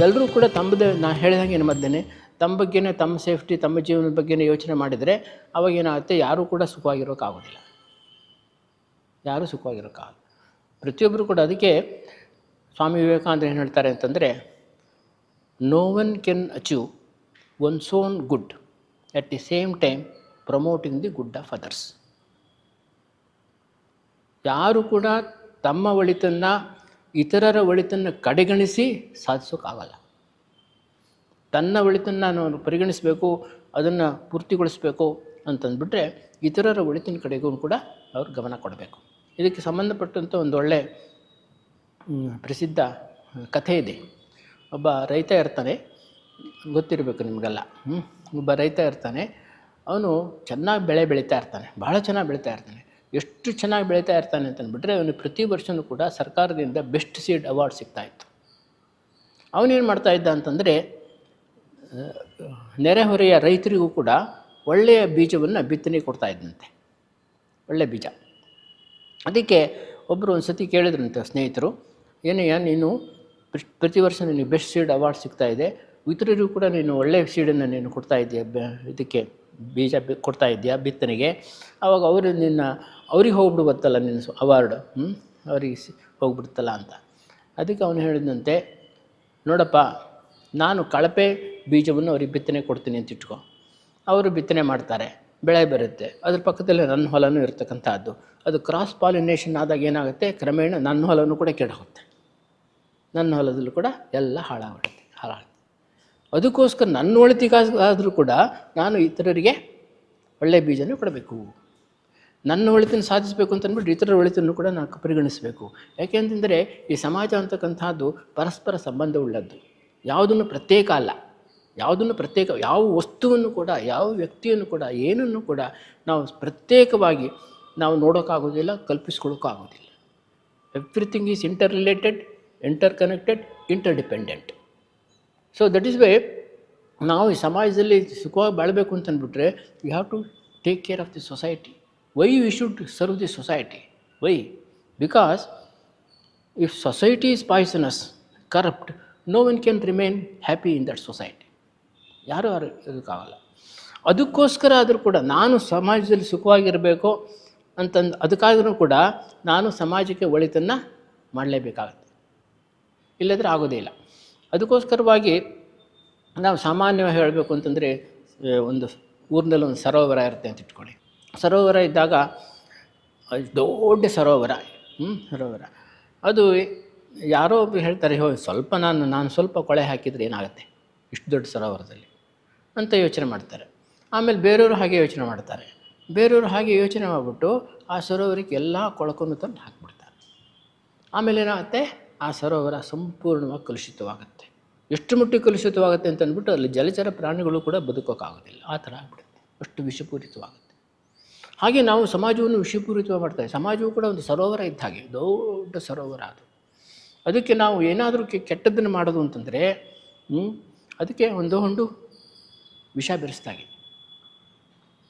ಎಲ್ಲರೂ ಕೂಡ ತಮ್ಮದೇ ನಾನು ಹೇಳಿದಂಗೆ ಏನು ಮಧ್ಯೆ ತಮ್ಮ ಬಗ್ಗೆನೇ ತಮ್ಮ ಸೇಫ್ಟಿ ತಮ್ಮ ಜೀವನದ ಬಗ್ಗೆನೇ ಯೋಚನೆ ಮಾಡಿದರೆ ಅವಾಗ ಏನಾಗುತ್ತೆ, ಯಾರೂ ಕೂಡ ಸುಖವಾಗಿರೋಕ್ಕಾಗೋದಿಲ್ಲ ಯಾರೂ ಸುಖವಾಗಿರೋಕ್ಕಾಗಲ್ಲ ಪ್ರತಿಯೊಬ್ಬರು ಕೂಡ ಅದಕ್ಕೆ ಸ್ವಾಮಿ ವಿವೇಕಾನಂದ ಏನು ಹೇಳ್ತಾರೆ ಅಂತಂದರೆ no one can achieve one's own good at the same time promoting the good of others ಯಾರು ಕೂಡ ತಮ್ಮ ಒಳಿತನ್ನು ಇತರರ ಒಳಿತನ್ನು ಕಡೆಗಣಿಸಿ ಸಾಧಿಸೋಕ್ಕಾಗಲ್ಲ ತನ್ನ ಒಳಿತನ್ನು ನಾನು ಪರಿಗಣಿಸಬೇಕು, ಅದನ್ನು ಪೂರ್ತಿಗೊಳಿಸಬೇಕು ಅಂತಂದ್ಬಿಟ್ರೆ ಇತರರ ಒಳಿತಿನ ಕಡೆಗೂ ಕೂಡ ಅವರು ಗಮನ ಕೊಡಬೇಕು. ಇದಕ್ಕೆ ಸಂಬಂಧಪಟ್ಟಂಥ ಒಂದು ಒಳ್ಳೆ ಪ್ರಸಿದ್ಧ ಕಥೆ ಇದೆ. ಒಬ್ಬ ರೈತ ಇರ್ತಾನೆ, ಗೊತ್ತಿರಬೇಕು ನಿಮಗೆಲ್ಲ? ಒಬ್ಬ ರೈತ ಇರ್ತಾನೆ, ಅವನು ಚೆನ್ನಾಗಿ ಬೆಳೆ ಬೆಳೀತಾ ಇರ್ತಾನೆ ಭಾಳ ಚೆನ್ನಾಗಿ ಬೆಳೀತಾ ಇರ್ತಾನೆ. ಎಷ್ಟು ಚೆನ್ನಾಗಿ ಬೆಳೀತಾ ಇರ್ತಾನೆ ಅಂತಂದ್ಬಿಟ್ರೆ ಅವನು ಪ್ರತಿ ವರ್ಷವೂ ಕೂಡ ಸರ್ಕಾರದಿಂದ ಬೆಸ್ಟ್ ಸೀಡ್ ಅವಾರ್ಡ್ ಸಿಗ್ತಾ ಇತ್ತು. ಅವನೇನು ಮಾಡ್ತಾ ಇದ್ದ ಅಂತಂದರೆ ನೆರೆಹೊರೆಯ ರೈತರಿಗೂ ಕೂಡ ಒಳ್ಳೆಯ ಬೀಜವನ್ನು ಬಿತ್ತನೆ ಕೊಡ್ತಾ ಇದ್ದಂತೆ. ಒಳ್ಳೆಯ ಬೀಜ. ಅದಕ್ಕೆ ಒಬ್ಬರು ಒಂದು ಸತಿ ಕೇಳಿದ್ರಂತೆ ಸ್ನೇಹಿತರು, ಏನಯ್ಯ, ನೀನು ಪ್ರ- ಪ್ರತಿ ವರ್ಷ ನಿನಗೆ ಬೆಸ್ಟ್ ಸೀಡ್ ಅವಾರ್ಡ್ ಸಿಗ್ತಾ ಇದೆ. ಇತರರಿಗೂ ಕೂಡ ನೀನು ಒಳ್ಳೆಯ ಸೀಡನ್ನು ನೀನು ಕೊಡ್ತಾ ಇದೆಯಾ ಇದಕ್ಕೆ? ಬೀಜ ಬಿ ಕೊಡ್ತಾ ಇದೆಯಾ ಬಿತ್ತನೆಗೆ? ಆವಾಗ ಅವರು ನಿನ್ನ, ಅವ್ರಿಗೆ ಹೋಗ್ಬಿಡ್ಬತ್ತಲ್ಲ ನಿನ್ನ ಅವಾರ್ಡ್ ಹ್ಞೂ ಅವ್ರಿಗೆ ಸಿ- ಹೋಗ್ಬಿಡುತ್ತಲ್ಲ ಅಂತ. ಅದಕ್ಕೆ ಅವನು ಹೇಳಿದಂತೆ, ನೋಡಪ್ಪ, ನಾನು ಕಳಪೆ ಬೀಜವನ್ನು ಅವ್ರಿಗೆ ಬಿತ್ತನೆ ಕೊಡ್ತೀನಿ ಅಂತ ಇಟ್ಕೊ. ಅವರು ಬಿತ್ತನೆ ಮಾಡ್ತಾರೆ, ಬೆಳೆ ಬರುತ್ತೆ. ಅದ್ರ ಪಕ್ಕದಲ್ಲಿ ನನ್ನ ಹೊಲನೂ ಇರತಕ್ಕಂಥದ್ದು. ಅದು ಕ್ರಾಸ್ ಪಾಲಿನೇಷನ್ ಆದಾಗ ಏನಾಗುತ್ತೆ? ಕ್ರಮೇಣ ನನ್ನ ಹೊಲನೂ ಕೂಡ ಕೆಡೋಗುತ್ತೆ. ನನ್ನ ಹೊಲದಲ್ಲೂ ಕೂಡ ಎಲ್ಲ ಹಾಳಾಗ್ಬಿಡುತ್ತೆ ಹಾಳಾಗುತ್ತೆ. ಅದಕ್ಕೋಸ್ಕರ ನನ್ನ ಒಳಿತಿಗಾದರೂ ಕೂಡ ನಾನು ಇತರರಿಗೆ ಒಳ್ಳೆಯ ಬೀಜನೇ ಕೊಡಬೇಕು. ನನ್ನ ಒಳಿತನ್ನು ಸಾಧಿಸಬೇಕು ಅಂತಂದ್ಬಿಟ್ಟು ಇತರರ ಒಳಿತನ್ನು ಕೂಡ ನಾನು ಪರಿಗಣಿಸಬೇಕು. ಯಾಕೆಂತಂದರೆ ಈ ಸಮಾಜ ಅಂತಕ್ಕಂಥದ್ದು ಪರಸ್ಪರ ಸಂಬಂಧ ಉಳ್ಳದ್ದು. ಯಾವುದನ್ನು ಪ್ರತ್ಯೇಕ ಅಲ್ಲ. ಯಾವುದನ್ನು ಪ್ರತ್ಯೇಕ, ಯಾವ ವಸ್ತುವನ್ನು ಕೂಡ, ಯಾವ ವ್ಯಕ್ತಿಯನ್ನು ಕೂಡ, ಏನನ್ನು ಕೂಡ ನಾವು ಪ್ರತ್ಯೇಕವಾಗಿ ನಾವು ನೋಡೋಕ್ಕಾಗೋದಿಲ್ಲ, ಕಲ್ಪಿಸ್ಕೊಳ್ಳೋಕ್ಕಾಗೋದಿಲ್ಲ. Everything is interrelated interconnected interdependent so that is way ನಾವು ಈ ಸಮಾಜದಲ್ಲಿ ಸುಖವಾಗಿ ಬಾಳಬೇಕು ಅಂತಂದ್ಬಿಟ್ರೆ you have to take care of the society why we should serve the society why because if society is poisonous corrupt no one can remain happy in that society ಯಾರೂ ಯಾರು ಇದಕ್ಕಾಗಲ್ಲ ಅದಕ್ಕೋಸ್ಕರ ಆದರೂ ಕೂಡ ನಾನು ಸಮಾಜದಲ್ಲಿ ಸುಖವಾಗಿರಬೇಕು ಅಂತಂದು, ಅದಕ್ಕಾದ್ರೂ ಕೂಡ ನಾನು ಸಮಾಜಕ್ಕೆ ಒಳಿತನ್ನು ಮಾಡಲೇಬೇಕಾಗುತ್ತೆ. ಇಲ್ಲದ್ರೆ ಆಗೋದೇ ಇಲ್ಲ. ಅದಕ್ಕೋಸ್ಕರವಾಗಿ ನಾವು ಸಾಮಾನ್ಯವಾಗಿ ಹೇಳಬೇಕು ಅಂತಂದರೆ ಒಂದು ಊರಿನಲ್ಲಿ ಒಂದು ಸರೋವರ ಇರುತ್ತೆ ಅಂತ ಇಟ್ಕೊಳ್ಳಿ. ಸರೋವರ ಇದ್ದಾಗ ದೊಡ್ಡ ಸರೋವರ ಹ್ಞೂ ಸರೋವರ. ಅದು ಯಾರೋ ಒಬ್ಬರು ಹೇಳ್ತಾರೆ, ಹೋ, ಸ್ವಲ್ಪ ನಾನು ನಾನು ಸ್ವಲ್ಪ ಕೊಳೆ ಹಾಕಿದರೆ ಏನಾಗುತ್ತೆ? ಇಷ್ಟು ದೊಡ್ಡ ಸರೋವರದಲ್ಲಿ. ಅಂತ ಯೋಚನೆ ಮಾಡ್ತಾರೆ. ಆಮೇಲೆ ಬೇರೆಯವರು ಹಾಗೆ ಯೋಚನೆ ಮಾಡ್ತಾರೆ. ಬೇರೆಯವರು ಹಾಗೆ ಯೋಚನೆ ಮಾಡಿಬಿಟ್ಟು ಆ ಸರೋವರಕ್ಕೆ ಎಲ್ಲ ಕೊಳಕನ್ನು ತಂದು ಹಾಕ್ಬಿಡ್ತಾರೆ. ಆಮೇಲೆ ಏನಾಗುತ್ತೆ? ಆ ಸರೋವರ ಸಂಪೂರ್ಣವಾಗಿ ಕಲುಷಿತವಾಗುತ್ತೆ. ಎಷ್ಟು ಮಟ್ಟಿಗೆ ಕಲುಷಿತವಾಗುತ್ತೆ ಅಂತ ಅಂದ್ಬಿಟ್ಟು ಅಲ್ಲಿ ಜಲಚರ ಪ್ರಾಣಿಗಳು ಕೂಡ ಬದುಕೋಕ್ಕಾಗೋದಿಲ್ಲ. ಆ ಥರ ಆಗ್ಬಿಡುತ್ತೆ. ಅಷ್ಟು ವಿಷಪೂರಿತವಾಗುತ್ತೆ. ಹಾಗೆ ನಾವು ಸಮಾಜವನ್ನು ವಿಷಪೂರಿತವಾಗಿ ಮಾಡ್ತಾರೆ ಸಮಾಜವು ಕೂಡ ಒಂದು ಸರೋವರ ಇದ್ದ ಹಾಗೆ, ದೊಡ್ಡ ಸರೋವರ ಅದು. ಅದಕ್ಕೆ ನಾವು ಏನಾದರೂ ಕೆಟ್ಟದ್ದನ್ನು ಮಾಡೋದು ಅಂತಂದರೆ ಅದಕ್ಕೆ ಒಂದು ಹುಂಡು ವಿಷ ಬೆರೆಸ್ದಾಗೆ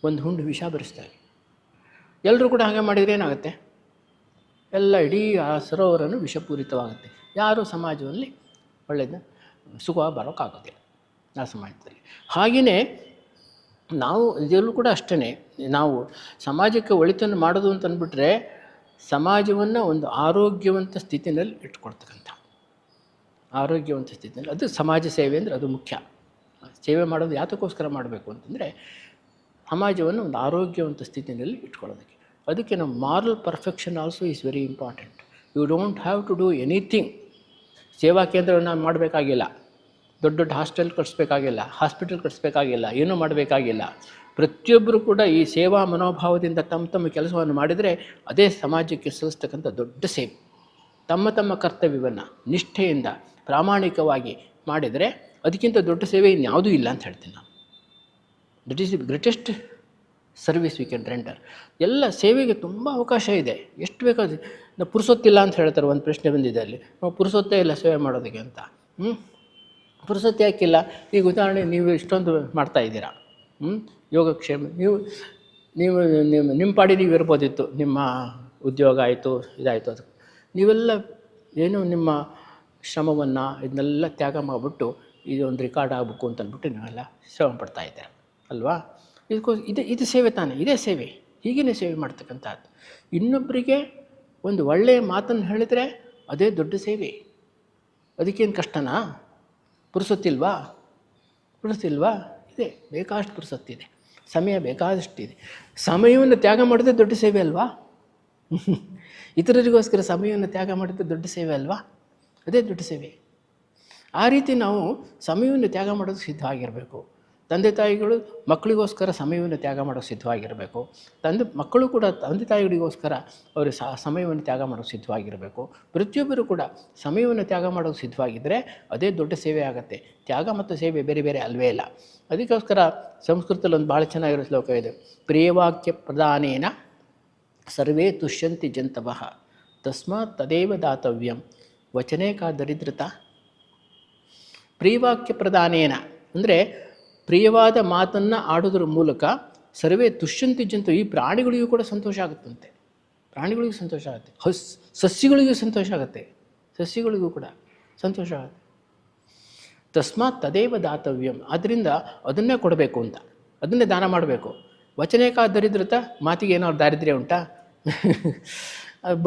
ಒಂದು ಹುಂಡು ವಿಷ ಬೆರೆಸ್ದಾಗೆ ಎಲ್ಲರೂ ಕೂಡ ಹಾಗೆ ಮಾಡಿದರೆ ಏನಾಗುತ್ತೆ? ಎಲ್ಲ ಇಡೀ ಆ ಸರೋವರನು ವಿಷಪೂರಿತವಾಗುತ್ತೆ. ಯಾರೂ ಸಮಾಜದಲ್ಲಿ ಒಳ್ಳೆಯದು ಸುಖ ಬರೋಕ್ಕಾಗೋದಿಲ್ಲ ಆ ಸಮಾಜದಲ್ಲಿ. ಹಾಗೆಯೇ ನಾವು ಇದರಲ್ಲೂ ಕೂಡ ಅಷ್ಟೇ ನಾವು ಸಮಾಜಕ್ಕೆ ಒಳಿತನ್ನು ಮಾಡೋದು ಅಂತ ಅಂದ್ಬಿಟ್ರೆ ಸಮಾಜವನ್ನು ಒಂದು ಆರೋಗ್ಯವಂತ ಸ್ಥಿತಿನಲ್ಲಿ ಇಟ್ಕೊಳ್ತಕ್ಕಂಥ. ಆರೋಗ್ಯವಂತ ಸ್ಥಿತಿಯಲ್ಲಿ ಅದು ಸಮಾಜ ಸೇವೆ ಅಂದರೆ ಅದು ಮುಖ್ಯ. ಸೇವೆ ಮಾಡೋದು ಯಾತಕ್ಕೋಸ್ಕರ ಮಾಡಬೇಕು ಅಂತಂದರೆ ಸಮಾಜವನ್ನು ಒಂದು ಆರೋಗ್ಯವಂತ ಸ್ಥಿತಿಯಲ್ಲಿ ಇಟ್ಕೊಳ್ಳೋದಕ್ಕೆ. ಅದಕ್ಕೆ ನಮ್ಮ moral perfection also is very important you don't have to do anything ಸೇವಾ ಕೇಂದ್ರವನ್ನು ಮಾಡಬೇಕಾಗಿಲ್ಲ. ದೊಡ್ಡ ದೊಡ್ಡ ಹಾಸ್ಟೆಲ್ ಕಟ್ಸ್ಬೇಕಾಗಿಲ್ಲ ಹಾಸ್ಪಿಟಲ್ ಕಟ್ಸ್ಬೇಕಾಗಿಲ್ಲ, ಏನೂ ಮಾಡಬೇಕಾಗಿಲ್ಲ. ಪ್ರತಿಯೊಬ್ಬರು ಕೂಡ ಈ ಸೇವಾ ಮನೋಭಾವದಿಂದ ತಮ್ಮ ತಮ್ಮ ಕೆಲಸವನ್ನು ಮಾಡಿದರೆ ಅದೇ ಸಮಾಜಕ್ಕೆ ಸಲ್ಲಿಸ್ತಕ್ಕಂಥ ದೊಡ್ಡ ಸೇವೆ. ತಮ್ಮ ತಮ್ಮ ಕರ್ತವ್ಯವನ್ನು ನಿಷ್ಠೆಯಿಂದ ಪ್ರಾಮಾಣಿಕವಾಗಿ ಮಾಡಿದರೆ ಅದಕ್ಕಿಂತ ದೊಡ್ಡ ಸೇವೆ ಇನ್ಯಾವುದೂ ಇಲ್ಲ ಅಂತ ಹೇಳ್ತೀನಿ ನಾನು. That is the greatest service we can render ಎಲ್ಲ ಸೇವೆಗೆ ತುಂಬ ಅವಕಾಶ ಇದೆ. ಎಷ್ಟು ಬೇಕಾದ ನಾವು ಪುರುಸೊತ್ತಿಲ್ಲ ಅಂತ ಹೇಳ್ತಾರೆ ಒಂದು ಪ್ರಶ್ನೆ ಬಂದಿದೆ ಅಲ್ಲಿ. ನಾವು ಪುರುಸೊತ್ತೇ ಇಲ್ಲ ಸೇವೆ ಮಾಡೋದಕ್ಕೆ ಅಂತ. ಹ್ಞೂ ಪುರುಸೊತ್ತೆ ಯಾಕಿಲ್ಲ? ಈಗ ಉದಾಹರಣೆ, ನೀವು ಇಷ್ಟೊಂದು ಮಾಡ್ತಾ ಇದ್ದೀರಾ? ಹ್ಞೂ ಯೋಗಕ್ಷೇಮ ನೀವು ನೀವು ನಿಮ್ಮ ನಿಮ್ಮ ಪಾಡಿ ನೀವು ಇರ್ಬೋದಿತ್ತು. ನಿಮ್ಮ ಉದ್ಯೋಗ ಆಯಿತು, ಇದಾಯಿತು ಅದು. ನೀವೆಲ್ಲ ಏನು ನಿಮ್ಮ ಶ್ರಮವನ್ನು ಇದನ್ನೆಲ್ಲ ತ್ಯಾಗ ಮಾಡಿಬಿಟ್ಟು ಇದೊಂದು ರೆಕಾರ್ಡ್ ಆಗಬೇಕು ಅಂತಂದ್ಬಿಟ್ಟು ನೀವೆಲ್ಲ ಶ್ರಮ ಪಡ್ತಾ ಇದ್ದೀರ? ಅಲ್ವಾ? ಇದಕ್ಕೋ ಇದು ಇದು ಸೇವೆ ತಾನೇ, ಇದೇ ಸೇವೆ ಹೀಗೇ ಸೇವೆ ಮಾಡ್ತಕ್ಕಂಥದ್ದು. ಇನ್ನೊಬ್ಬರಿಗೆ ಒಂದು ಒಳ್ಳೆಯ ಮಾತನ್ನು ಹೇಳಿದರೆ ಅದೇ ದೊಡ್ಡ ಸೇವೆ. ಅದಕ್ಕೇನು ಕಷ್ಟನಾ? ಪುರುಸೊತ್ತಿಲ್ವಾ? ಪುರುಸೊತ್ತಿಲ್ವಾ? ಇದೆ, ಬೇಕಾದಷ್ಟು ಪುರುಸತ್ತಿದೆ. ಸಮಯ ಬೇಕಾದಷ್ಟಿದೆ. ಸಮಯವನ್ನು ತ್ಯಾಗ ಮಾಡಿದ್ರೆ ದೊಡ್ಡ ಸೇವೆ ಅಲ್ವಾ? ಇತರರಿಗೋಸ್ಕರ ಸಮಯವನ್ನು ತ್ಯಾಗ ಮಾಡಿದ್ರೆ ದೊಡ್ಡ ಸೇವೆ ಅಲ್ವಾ? ಅದೇ ದೊಡ್ಡ ಸೇವೆ. ಆ ರೀತಿ ನಾವು ಸಮಯವನ್ನು ತ್ಯಾಗ ಮಾಡೋದು ಸಿದ್ಧವಾಗಿರಬೇಕು. ತಂದೆ ತಾಯಿಗಳು ಮಕ್ಕಳಿಗೋಸ್ಕರ ಸಮಯವನ್ನು ತ್ಯಾಗ ಮಾಡೋ ಸಿದ್ಧವಾಗಿರಬೇಕು. ತಂದೆ ಮಕ್ಕಳು ಕೂಡ ತಂದೆ ತಾಯಿಗಳಿಗೋಸ್ಕರ ಅವರು ಸಮಯವನ್ನು ತ್ಯಾಗ ಮಾಡೋ ಸಿದ್ಧವಾಗಿರಬೇಕು. ಪ್ರತಿಯೊಬ್ಬರು ಕೂಡ ಸಮಯವನ್ನು ತ್ಯಾಗ ಮಾಡೋ ಸಿದ್ಧವಾಗಿದ್ದರೆ ಅದೇ ದೊಡ್ಡ ಸೇವೆ ಆಗುತ್ತೆ. ತ್ಯಾಗ ಮತ್ತು ಸೇವೆ ಬೇರೆ ಬೇರೆ ಅಲ್ವೇ ಇಲ್ಲ. ಅದಕ್ಕೋಸ್ಕರ ಸಂಸ್ಕೃತದಲ್ಲಿ ಒಂದು ಭಾಳ ಚೆನ್ನಾಗಿರೋ ಶ್ಲೋಕ ಇದೆ. ಪ್ರಿಯವಾಕ್ಯ ಪ್ರಧಾನೇನ ಸರ್ವೇ ತುಷ್ಯಂತಿ ಜಂತವಃ. ತಸ್ಮಾತ್ ತದೇವ ದಾತವ್ಯಂ. ವಚನೇ ದರಿದ್ರತ ದರಿದ್ರತಾ. ಪ್ರಿಯವಾಕ್ಯ ಪ್ರಧಾನೇನ ಅಂದರೆ ಪ್ರಿಯವಾದ ಮಾತನ್ನು ಆಡೋದ್ರ ಮೂಲಕ ಸರ್ವೇ ದುಷ್ಯಂತಿ ಜಂತು ಈ ಪ್ರಾಣಿಗಳಿಗೂ ಕೂಡ ಸಂತೋಷ ಆಗುತ್ತಂತೆ. ಪ್ರಾಣಿಗಳಿಗೂ ಸಂತೋಷ ಆಗುತ್ತೆ. ಹಸ್ ಸಸ್ಯಗಳಿಗೂ ಸಂತೋಷ ಆಗುತ್ತೆ. ಸಸ್ಯಗಳಿಗೂ ಕೂಡ ಸಂತೋಷ ಆಗುತ್ತೆ. ತಸ್ಮಾತ್ ತದೇವ ದಾತವ್ಯಂ. ಆದ್ದರಿಂದ ಅದನ್ನೇ ಕೊಡಬೇಕು ಅಂತ. ಅದನ್ನೇ ದಾನ ಮಾಡಬೇಕು. ವಚನೇಕ ದರಿದ್ರತ, ಮಾತಿಗೆ ಏನಾದ್ರು ದಾರಿದ್ರ್ಯ ಉಂಟಾ?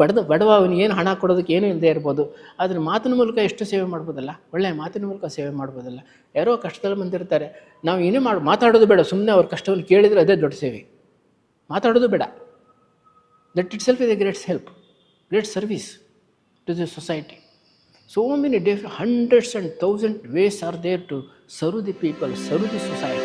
ಬಡದ ಬಡವ ಅವನು ಏನು ಹಣ ಕೊಡೋದಕ್ಕೆ ಏನೂ ಇಲ್ಲದೆ ಇರ್ಬೋದು, ಆದರೆ ಮಾತಿನ ಮೂಲಕ ಎಷ್ಟು ಸೇವೆ ಮಾಡ್ಬೋದಲ್ಲ? ಒಳ್ಳೆಯ ಮಾತಿನ ಮೂಲಕ ಸೇವೆ ಮಾಡ್ಬೋದಲ್ಲ. ಯಾರೋ ಕಷ್ಟದಲ್ಲಿ ಬಂದಿರ್ತಾರೆ. ನಾವು ಏನೇ ಮಾಡಿ, ಮಾತಾಡೋದು ಬೇಡ ಸುಮ್ಮನೆ ಅವ್ರ ಕಷ್ಟವನ್ನು ಕೇಳಿದರೆ ಅದೇ ದೊಡ್ಡ ಸೇವೆ. ಮಾತಾಡೋದು ಬೇಡ. That itself is a great help great service to the society so many diff hundreds and thousand ways are there to serve the people serve the society.